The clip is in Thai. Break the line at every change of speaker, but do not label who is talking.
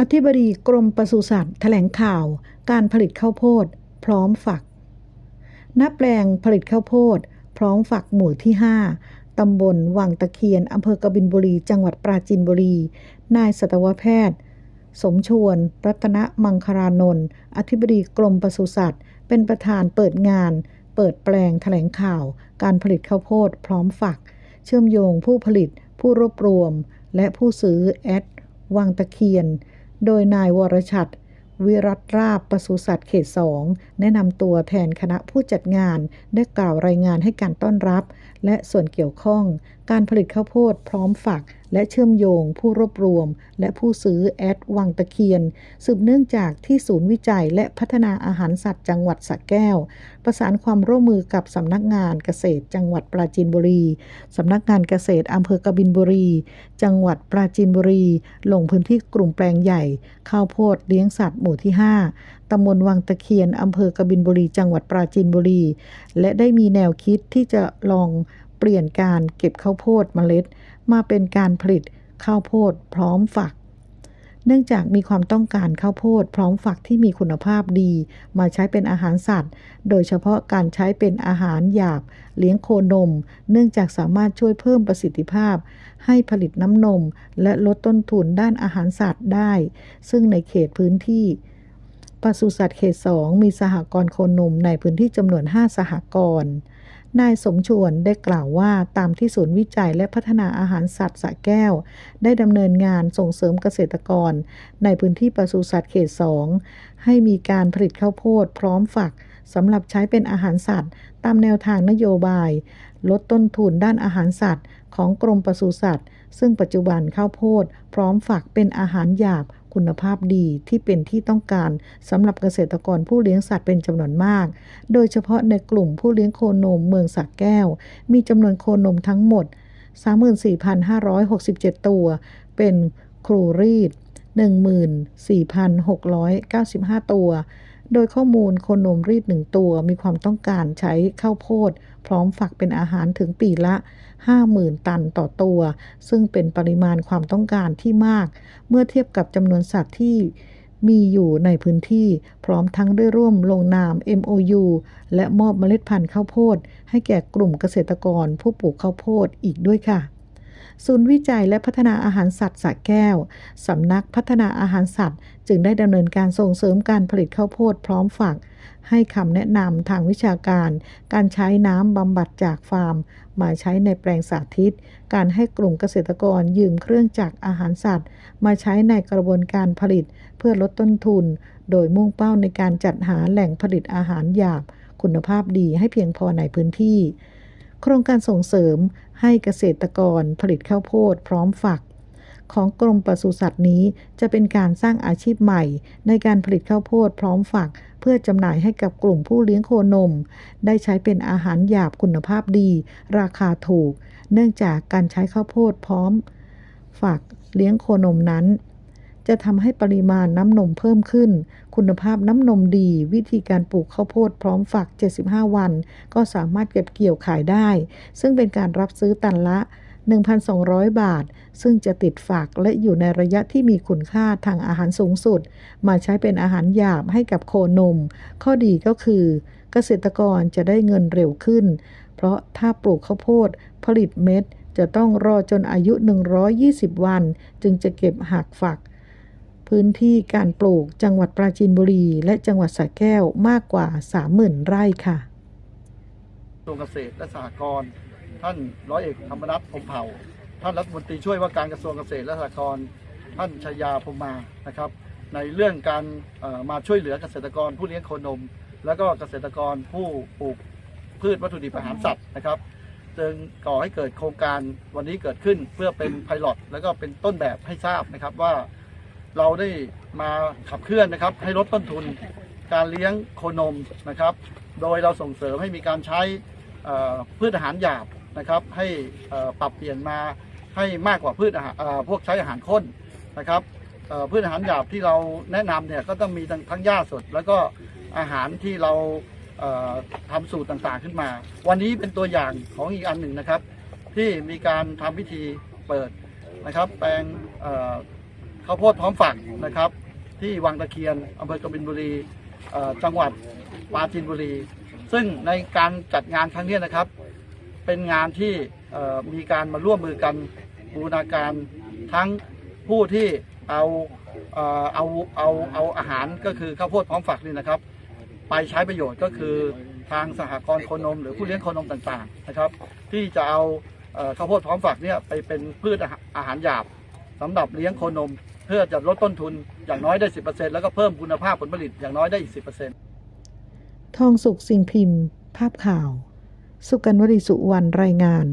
อธิบดีกรมปศุสัตว์แถลงข่าว การผลิตข้าวโพด พร้อมฝักณแปลงผลิตข้าวโพด พร้อมฝักหมู่ที่ 5 ตำบลวังตะเคียน อำเภอกบินบุรี จังหวัดปราจีนบุรี นายสัตวแพทย์ สมชวน รัตนมังคารานนท์ อธิบดีกรมปศุสัตว์ เป็นประธานเปิดงาน เปิดแปลงแถลงข่าว การผลิตข้าวโพด พร้อมฝัก เชื่อมโยงผู้ผลิต ผู้รวบรวม และผู้ซื้อแอดวังตะเคียน โดยนายวรชัด วิรัตราบประสุสัตว์เขตสองแนะนำตัวแทนคณะผู้จัดงานได้กล่าวรายงานให้การต้อนรับ และส่วนเกี่ยวข้อง การผลิตข้าวโพดพร้อมฝัก และเชื่อมโยง ผู้รวบรวม และผู้ซื้อแอดวังตะเคียน สืบเนื่องจากที่ศูนย์วิจัยและพัฒนาอาหารสัตว์จังหวัดสระแก้ว ประสานความร่วมมือกับสำนักงานเกษตร จังหวัดปราจีนบุรีสำนักงานเกษตรอำเภอกบินบุรี จังหวัดปราจีนบุรี ลงพื้นที่กลุ่มแปลงใหญ่ ข้าวโพดเลี้ยงสัตว์หมู่ที่ 5ตำบลวังตะเคียนอำเภอกบินบุรี จังหวัดปราจีนบุรี และได้มีแนวคิดที่จะลอง เปลี่ยนการเก็บข้าวโพดเมล็ด มาเป็นการผลิตข้าวโพดพร้อมฝัก เนื่องจากมีความต้องการข้าวโพดพร้อมฝักที่มีคุณภาพดี มาใช้เป็นอาหารสัตว์ โดยเฉพาะการใช้เป็นอาหารหยาบ เลี้ยงโคนม เนื่องจากสามารถช่วยเพิ่มประสิทธิภาพ ให้ผลิตน้ำนม และลดต้นทุนด้านอาหารสัตว์ได้ ซึ่งในเขตพื้นที่ปศุสัตว์เขต 2 มีสหกรณ์โคนมในพื้นที่จำนวน 5 สหกรณ์ นายสมชวนได้กล่าวว่าตามที่ศูนย์วิจัยและพัฒนาอาหารสัตว์สะแก้ว ได้ดำเนินงานส่งเสริมเกษตรกร ในพื้นที่ปศุสัตว์เขต 2 ให้มีการผลิตข้าวโพดพร้อมฝักสำหรับใช้เป็นอาหารสัตว์ ตามแนวทางนโยบาย ลดต้นทุนด้านอาหารสัตว์ ของกรมปศุสัตว์ ซึ่งปัจจุบันข้าวโพด พร้อมฝักเป็นอาหารหยาบ คุณภาพดีที่เป็นที่ต้องการสำหรับเกษตรกรผู้เลี้ยงสัตว์เป็นจำนวนมาก โดยเฉพาะในกลุ่มผู้เลี้ยงโคนมเมืองสักแก้ว มีจำนวนโคนมทั้งหมด 34,567 ตัว เป็นครูรีด 14,695 ตัว โดยข้อมูลโคนมรีดหนึ่งตัวมีความต้องการใช้ข้าวโพด พร้อมฝักเป็นอาหารถึงปีละ 50,000 ตันต่อตัว ซึ่งเป็นปริมาณความต้องการที่มาก เมื่อเทียบกับจำนวนสัตว์ที่มีอยู่ในพื้นที่พร้อมทั้งได้ร่วมลงนาม MOU และมอบเมล็ดพันธุ์ข้าวโพด ให้แก่กลุ่มเกษตรกรผู้ปลูกข้าวโพดอีกด้วยค่ะ ศูนย์วิจัยและพัฒนาอาหารสัตว์สระแก้ว สำนักพัฒนาอาหารสัตว์ จึงได้ดำเนินการส่งเสริมการผลิตข้าวโพดพร้อมฝัก ให้คำแนะนำทางวิชาการ การใช้น้ำบำบัดจากฟาร์ม มาใช้ในแปลงสาธิต การให้กลุ่มเกษตรกรยืมเครื่องจักรอาหารสัตว์ มาใช้ในกระบวนการผลิต เพื่อลดต้นทุน โดยมุ่งเป้าในการจัดหาแหล่งผลิตอาหารหยาบ คุณภาพดีให้เพียงพอในพื้นที่ โครงการส่งเสริมให้เกษตรกรผลิตข้าวโพดพร้อมฝัก ของกรมปศุสัตว์นี้จะเป็นการสร้างอาชีพใหม่ ในการผลิตข้าวโพดพร้อมฝัก เพื่อจำหน่ายให้กับกลุ่มผู้เลี้ยงโคนม ได้ใช้เป็นอาหารหยาบคุณภาพดี ราคาถูก เนื่องจากการใช้ข้าวโพดพร้อม ฝักเลี้ยงโคนมนั้นจะทำให้ปริมาณน้ำนมเพิ่มขึ้น คุณภาพน้ำนมดี วิธีการปลูกข้าวโพดพร้อมฝัก 75 วัน ก็สามารถเก็บเกี่ยวขายได้ ซึ่งเป็นการรับซื้อตันละ 1,200 บาท ซึ่งจะติดฝักและอยู่ในระยะที่มีคุณค่าทางอาหารสูงสุด มาใช้เป็นอาหารหยาบให้กับโคนม ข้อดีก็คือ เกษตรกรจะได้เงินเร็วขึ้น เพราะถ้าปลูกข้าวโพด ผลิตเม็ด จะต้องรอจนอายุ 120 วัน จึงจะเก็บหักฝัก พื้นที่การปลูกจังหวัดปราจีนบุรี และจังหวัดสระแก้วมากกว่า 30,000 ไร่ค่ะ
กระทรวงเกษตรและสหกรณ์ท่านร้อยเอกธรรมนัฐพมเผ่า ท่านรัฐมนตรีช่วยว่าการกระทรวงเกษตรและสหกรณ์ท่านชยาพมมานะครับ ในเรื่องการมาช่วยเหลือเกษตรกรผู้เลี้ยงโคนม แล้วก็เกษตรกรผู้ปลูกพืชวัตถุดิบอาหารสัตว์นะครับจึงก่อให้เกิดโครงการวันนี้เกิดขึ้นเพื่อเป็นไพลอตแล้วก็เป็นต้นแบบให้ทราบนะครับว่า เราได้มาขับเคลื่อนนะครับ ให้ลดต้นทุนการเลี้ยงโคนมนะครับ โดยเราส่งเสริมให้มีการใช้พืชอาหารหยาบนะครับ ให้ปรับเปลี่ยนมาให้มากกว่าพืชอาหารพวกใช้อาหารข้นนะครับพืชอาหารหยาบที่เราแนะนำเนี่ยก็ต้องมีทั้งหญ้าสด แล้วก็อาหารที่เราเอ่อทำสูตรต่างๆขึ้นมา วันนี้เป็นตัวอย่างของอีกอันหนึ่งนะครับ ที่มีการทำพิธีเปิดนะครับ แปลง ข้าวโพดพร้อมฝักนะครับ ที่วังตะเคียนอำเภอกบินบุรีจังหวัดปราจีนบุรี ซึ่งในการจัดงานครั้งนี้นะครับ เป็นงานที่มีการมาร่วมมือกันบูรณาการทั้งผู้ที่เอาเอาเอาเอาอาหารก็คือข้าวโพดพร้อมฝักนี่นะครับ ไปใช้ประโยชน์ก็คือทางสหกรณ์โคนม หรือผู้เลี้ยงโคนมต่างๆนะครับ ที่จะเอาข้าวโพดพร้อมฝักเนี่ยไปเป็นพืชอาหารอาหารหยาบสำหรับเลี้ยงโคนม เพื่อจะลดต้นทุนอย่างน้อยได้ 10%แล้วก็เพิ่มคุณภาพผลผลิตอย่างน้อยได้อีก 10%
ทองสุขสิ่งพิมพ์ ภาพข่าว สุกันวริสุวรรณรายงาน